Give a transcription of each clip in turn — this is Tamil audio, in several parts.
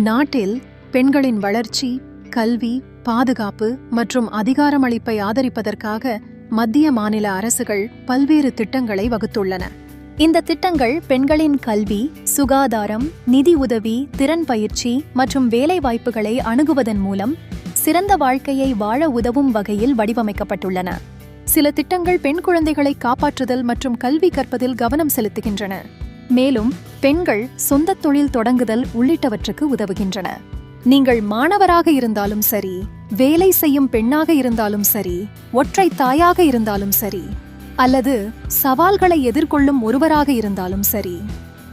நாட்டில் பெண்களின் வளர்ச்சி கல்வி பாதுகாப்பு மற்றும் அதிகாரமளிப்பை ஆதரிப்பதற்காக மத்திய மாநில அரசுகள் பல்வேறு திட்டங்களை வகுத்துள்ளன. இந்த திட்டங்கள் பெண்களின் கல்வி சுகாதாரம் நிதி உதவி திறன் பயிற்சி மற்றும் வேலைவாய்ப்புகளை அணுகுவதன் மூலம் சிறந்த வாழ்க்கையை வாழ உதவும் வகையில் வடிவமைக்கப்பட்டுள்ளன. சில திட்டங்கள் பெண் குழந்தைகளை காப்பாற்றுதல் மற்றும் கல்வி கற்பதில் கவனம் செலுத்துகின்றன. மேலும் பெண்கள் சொந்த தொழில் தொடங்குதல் உள்ளிட்டவற்றுக்கு உதவுகின்றன. நீங்கள் மாணவராக இருந்தாலும் சரி வேலை செய்யும் பெண்ணாக இருந்தாலும் சரி ஒற்றை தாயாக இருந்தாலும் சரி அல்லது சவால்களை எதிர்கொள்ளும் ஒருவராக இருந்தாலும் சரி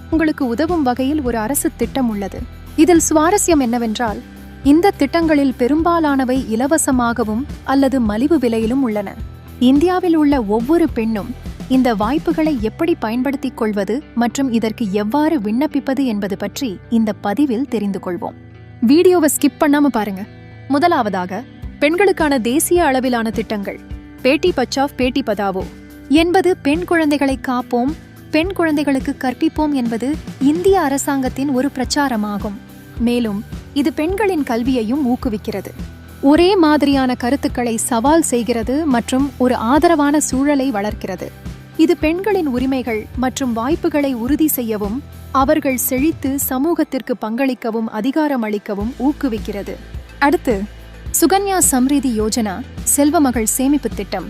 உங்களுக்கு உதவும் வகையில் ஒரு அரசு திட்டம் உள்ளது. இதில் சுவாரஸ்யம் என்னவென்றால் இந்த திட்டங்களில் பெரும்பாலானவை இலவசமாகவும் அல்லது மலிவு விலையிலும் உள்ளன. இந்தியாவில் உள்ள ஒவ்வொரு பெண்ணும் இந்த வாய்ப்புகளை எப்படி பயன்படுத்திக் கொள்வது மற்றும் இதற்கு எவ்வாறு விண்ணப்பிப்பது என்பது பற்றி இந்த பதிவில் தெரிந்து கொள்வோம். வீடியோவை ஸ்கிப் பண்ணாம பாருங்க. முதலாவதாக பெண்களுக்கான தேசிய அளவிலான திட்டங்கள். பேட்டி பச்சாவ் பேட்டி பதாவோ. என்பது பெண் குழந்தைகளை காப்போம் பெண் குழந்தைகளுக்கு கற்பிப்போம் என்பது இந்திய அரசாங்கத்தின் ஒரு பிரச்சாரமாகும். மேலும் இது பெண்களின் கல்வியையும் ஊக்குவிக்கிறது. ஒரே மாதிரியான கருத்துக்களை சவால் செய்கிறது மற்றும் ஒரு ஆதரவான சூழலை வளர்க்கிறது. இது பெண்களின் உரிமைகள் மற்றும் வாய்ப்புகளை உறுதி செய்யவும் அவர்கள் செழித்து சமூகத்திற்கு பங்களிக்கவும் அதிகாரம் அளிக்கவும் ஊக்குவிக்கிறது. அடுத்து சுகன்யா சம்ரிதி யோஜனா செல்வமகள் சேமிப்பு திட்டம்.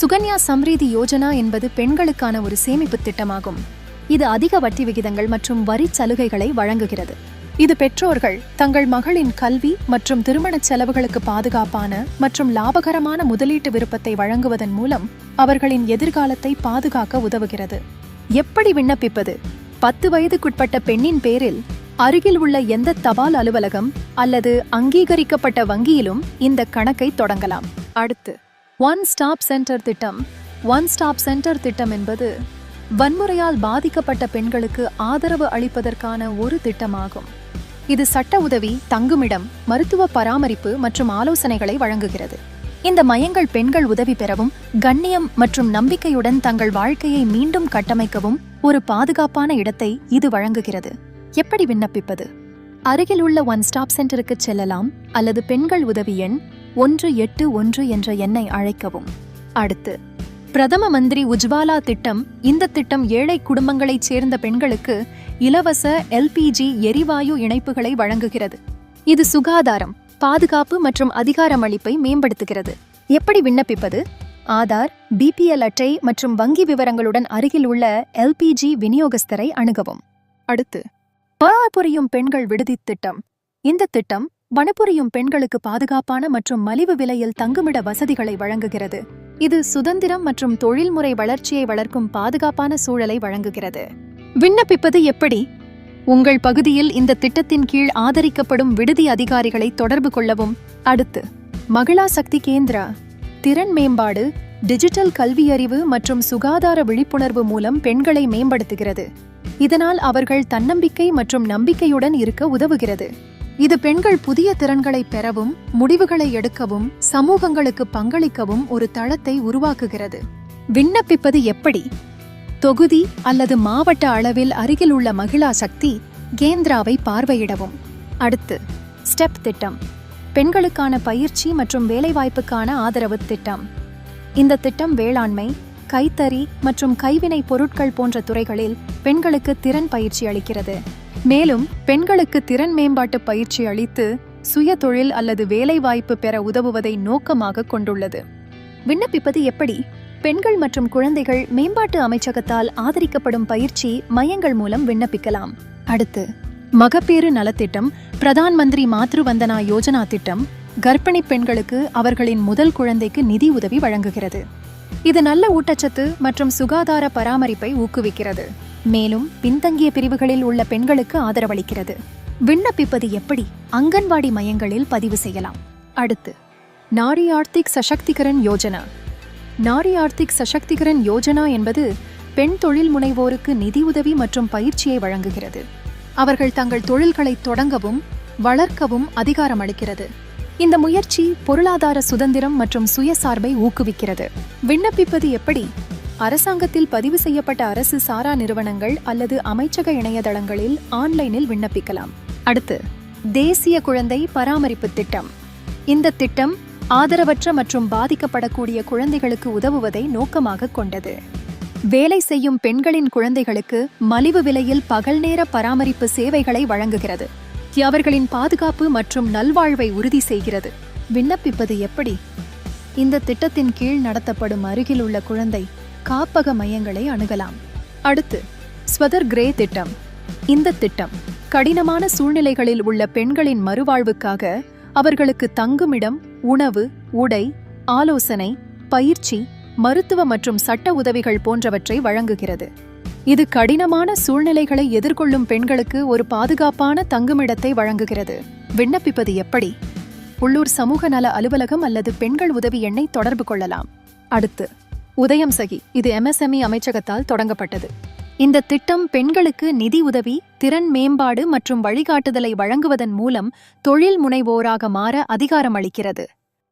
சுகன்யா சம்ரிதி யோஜனா என்பது பெண்களுக்கான ஒரு சேமிப்பு திட்டமாகும். இது அதிக வட்டி விகிதங்கள் மற்றும் வரி சலுகைகளை வழங்குகிறது. இது பெற்றோர்கள் தங்கள் மகளின் கல்வி மற்றும் திருமணச் செலவுகளுக்கு பாதுகாப்பான மற்றும் லாபகரமான முதலீட்டு விருப்பத்தை வழங்குவதன் மூலம் அவர்களின் எதிர்காலத்தை பாதுகாக்க உதவுகிறது. எப்படி விண்ணப்பிப்பது? பத்து வயதுக்குட்பட்ட பெண்ணின் பேரில் அருகில் உள்ள எந்த தபால் அலுவலகம் அல்லது அங்கீகரிக்கப்பட்ட வங்கியிலும் இந்த கணக்கை தொடங்கலாம். அடுத்து ஒன் ஸ்டாப் சென்டர் திட்டம். ஒன் ஸ்டாப் சென்டர் திட்டம் என்பது வன்முறையால் பாதிக்கப்பட்ட பெண்களுக்கு ஆதரவு அளிப்பதற்கான ஒரு திட்டமாகும். இது சட்ட உதவி தங்குமிடம் மருத்துவ பராமரிப்பு மற்றும் ஆலோசனைகளை வழங்குகிறது. இந்த மையங்கள் பெண்கள் உதவி பெறவும் கண்ணியம் மற்றும் நம்பிக்கையுடன் தங்கள் வாழ்க்கையை மீண்டும் கட்டமைக்கவும் ஒரு பாதுகாப்பான இடத்தை இது வழங்குகிறது. எப்படி விண்ணப்பிப்பது? அருகில் உள்ள ஒன் ஸ்டாப் சென்டருக்கு செல்லலாம் அல்லது பெண்கள் உதவி எண் ஒன்று எட்டு ஒன்று என்ற எண்ணை அழைக்கவும். அடுத்து பிரதம மந்திரி உஜ்வாலா திட்டம் இந்த திட்டம் ஏழை குடும்பங்களைச் சேர்ந்த பெண்களுக்கு இலவச எல்பிஜி எரிவாயு இணைப்புகளை வழங்குகிறது. இது சுகாதாரம் பாதுகாப்பு மற்றும் அதிகாரமளிப்பை மேம்படுத்துகிறது. எப்படி விண்ணப்பிப்பது? ஆதார் பிபிஎல் அட்டை மற்றும் வங்கி விவரங்களுடன் அருகில் உள்ள எல்பிஜி விநியோகஸ்தரை அணுகவும். அடுத்து பணிபுரியும் பெண்கள் விடுதி திட்டம். இந்த திட்டம் பணிபுரியும் பெண்களுக்கு பாதுகாப்பான மற்றும் மலிவு விலையில் தங்குமிட வசதிகளை வழங்குகிறது. இது சுதந்திரம் மற்றும் தொழில்முறை வளர்ச்சியை வளர்க்கும் பாதுகாப்பான சூழலை வழங்குகிறது. விண்ணப்பிப்பது எப்படி? உங்கள் பகுதியில் இந்த திட்டத்தின் கீழ் ஆதரிக்கப்படும் விடுதி அதிகாரிகளை தொடர்பு கொள்ளவும். அடுத்து மகிழா சக்தி கேந்திரா திறன் மேம்பாடு டிஜிட்டல் கல்வியறிவு மற்றும் சுகாதார விழிப்புணர்வு மூலம் பெண்களை மேம்படுத்துகிறது. இதனால் அவர்கள் தன்னம்பிக்கை மற்றும் நம்பிக்கையுடன் இருக்க உதவுகிறது. இது பெண்கள் புதிய திறன்களை பெறவும் முடிவுகளை எடுக்கவும் சமூகங்களுக்கு பங்களிக்கவும் ஒரு தளத்தை உருவாக்குகிறது. விண்ணப்பிப்பது எப்படி? தொகுதி அல்லது மாவட்ட அளவில் அருகில் உள்ள மகிழா சக்தி கேந்திராவை பார்வையிடவும். அடுத்து ஸ்டெப் திட்டம். பெண்களுக்கான பயிற்சி மற்றும் வேலைவாய்ப்புக்கான ஆதரவு திட்டம். இந்த திட்டம் வேளாண்மை கைத்தறி மற்றும் கைவினை பொருட்கள் போன்ற துறைகளில் பெண்களுக்கு திறன் பயிற்சி அளிக்கிறது. மேலும் பெண்களுக்கு திறன் மேம்பாட்டு பயிற்சி அளித்து சுய தொழில் அல்லது வேலைவாய்ப்பு பெற உதவுவதை நோக்கமாக கொண்டுள்ளது. விண்ணப்பிப்பது எப்படி? பெண்கள் மற்றும் குழந்தைகள் மேம்பாட்டு அமைச்சகத்தால் ஆதரிக்கப்படும் பயிற்சி மையங்கள் மூலம் விண்ணப்பிக்கலாம். அடுத்து மகப்பேறு நலத்திட்டம் பிரதான் மந்திரி மாத்ரு வந்தனா யோஜனா திட்டம் கர்ப்பிணி பெண்களுக்கு அவர்களின் முதல் குழந்தைக்கு நிதி உதவி வழங்குகிறது. இது நல்ல ஊட்டச்சத்து மற்றும் சுகாதார பராமரிப்பை ஊக்குவிக்கிறது. மேலும் பின்தங்கிய பிரிவுகளில் உள்ள பெண்களுக்கு ஆதரவளிக்கிறது. விண்ணப்பிப்பது எப்படி? அங்கன்வாடி மையங்களில் பதிவு செய்யலாம். அடுத்து நாரி ஆர்த்திக் சசக்திகரன் யோஜனா. நாரி ஆர்த்திக் சசக்திகரன் யோஜனா என்பது பெண் தொழில் முனைவோருக்கு நிதியுதவி மற்றும் பயிற்சியை வழங்குகிறது. அவர்கள் தங்கள் தொழில்களை தொடங்கவும் வளர்க்கவும் அதிகாரம் அளிக்கிறது. இந்த முயற்சி பொருளாதார சுதந்திரம் மற்றும் சுயசார்பை ஊக்குவிக்கிறது. விண்ணப்பிப்பது எப்படி? அரசாங்கத்தில் பதிவு செய்யப்பட்ட அரசு சாரா நிறுவனங்கள் அல்லது அமைச்சக இணையதளங்களில் ஆன்லைனில் விண்ணப்பிக்கலாம். அடுத்து தேசிய குழந்தை பராமரிப்பு திட்டம். இந்த திட்டம் ஆதரவற்ற மற்றும் பாதிக்கப்படக்கூடிய குழந்தைகளுக்கு உதவுவதை நோக்கமாக கொண்டது. வேலை செய்யும் பெண்களின் குழந்தைகளுக்கு மலிவு விலையில் பகல் நேர பராமரிப்பு சேவைகளை வழங்குகிறது. அவர்களின் பாதுகாப்பு மற்றும் நல்வாழ்வை உறுதி செய்கிறது. விண்ணப்பிப்பது எப்படி? இந்த திட்டத்தின் கீழ் நடத்தப்படும் அருகில் உள்ள குழந்தை காப்பக மையங்களை அணுகலாம். அடுத்து ஸ்வதர் கிரே திட்டம். இந்த திட்டம் கடினமான சூழ்நிலைகளில் உள்ள பெண்களின் மறுவாழ்வுக்காக அவர்களுக்கு தங்குமிடம் உணவு உடை ஆலோசனை பயிற்சி மருத்துவ மற்றும் சட்ட உதவிகள் போன்றவற்றை வழங்குகிறது. இது கடினமான சூழ்நிலைகளை எதிர்கொள்ளும் பெண்களுக்கு ஒரு பாதுகாப்பான தங்குமிடத்தை வழங்குகிறது. விண்ணப்பிப்பது எப்படி? உள்ளூர் சமூக நல அலுவலகம் அல்லது பெண்கள் உதவி எண்ணை தொடர்பு கொள்ளலாம். அடுத்து உதயம் சகி. இது எம்எஸ்எம்இ அமைச்சகத்தால் தொடங்கப்பட்டது. இந்த திட்டம் பெண்களுக்கு நிதி உதவி திறன் மேம்பாடு மற்றும் வழிகாட்டுதலை வழங்குவதன் மூலம் தொழில் முனைவோராக மாற அதிகாரம் அளிக்கிறது.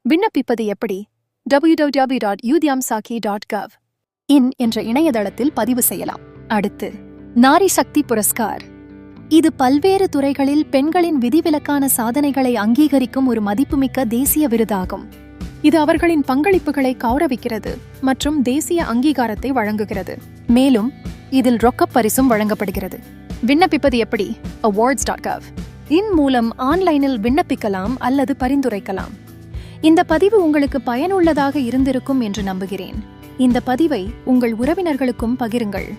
விண்ணப்பிப்பது எப்படி? Www.udhyamsaki.gov இன் என்ற இணையதளத்தில் பதிவு செய்யலாம். அடுத்து நாரி சக்தி புரஸ்கார். இது பல்வேறு துறைகளில் பெண்களின் விதிவிலக்கான சாதனைகளை அங்கீகரிக்கும் ஒரு மதிப்புமிக்க தேசிய விருதாகும். இது அவர்களின் பங்களிப்புகளை கௌரவிக்கிறது மற்றும் தேசிய அங்கீகாரத்தை வழங்குகிறது. மேலும் இதில் ரொக்கப் பரிசும் வழங்கப்படுகிறது. விண்ணப்பிப்பது எப்படி? Awards.gov இன் மூலம் ஆன்லைனில் விண்ணப்பிக்கலாம் அல்லது பரிந்துரைக்கலாம். இந்த பதிவு உங்களுக்கு பயனுள்ளதாக இருந்திருக்கும் என்று நம்புகிறேன். இந்த பதிவை உங்கள் உறவினர்களுக்கும் பகிருங்கள்.